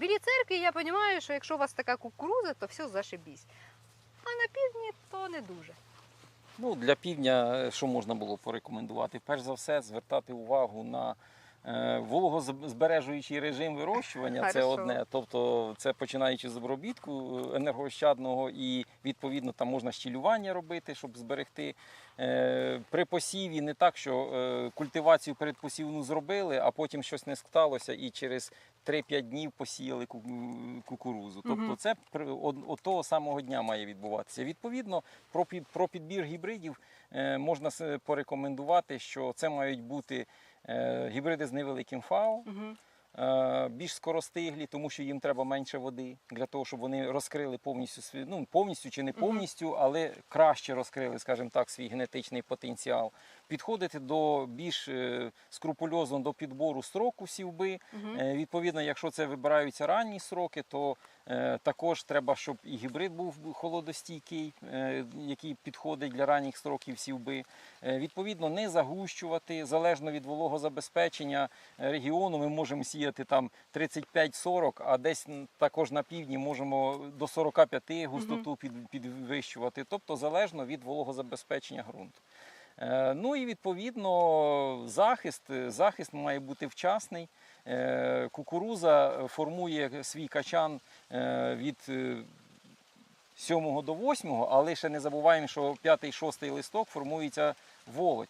Білій церкві я розумію, що якщо у вас така кукуруза, то все зашибісь. А на півдні то не дуже. Ну, для півдня е, що можна було порекомендувати? Перш за все, звертати увагу на вологозбережуючий режим вирощування. Це одне. Тобто, це починаючи з обробітку е, енергоощадного і відповідно там можна щілювання робити, щоб зберегти. Е, При посіві не так, що е, культивацію передпосівну зробили, а потім щось не сталося, і через 3-5 днів посіяли кукурузу. Тобто це от того самого дня має відбуватися. Відповідно, про, підбір гібридів е, можна порекомендувати, що це мають бути е, гібриди з невеликим фау. Угу. Е, більш скоростиглі, тому що їм треба менше води для того, щоб вони розкрили повністю свій, ну повністю чи не повністю, але краще розкрили, скажімо так, свій генетичний потенціал. Підходити до більш е, скрупульозно до підбору строку сівби. Е, Відповідно, якщо це вибираються ранні сроки, то також треба, щоб і гібрид був холодостійкий, який підходить для ранніх строків сівби. Відповідно, не загущувати залежно від вологозабезпечення регіону. Ми можемо сіяти там 35-40, а десь також на півдні можемо до 45 густоту під, підвищувати, тобто залежно від вологозабезпечення ґрунту. Е, Ну і відповідно захист. Захист має бути вчасний. Е, Кукуруза формує свій качан е, від 7 до 8, але ще не забуваємо, що 5-6 листок формується волоть.